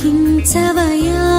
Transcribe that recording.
దుఃఖించవయా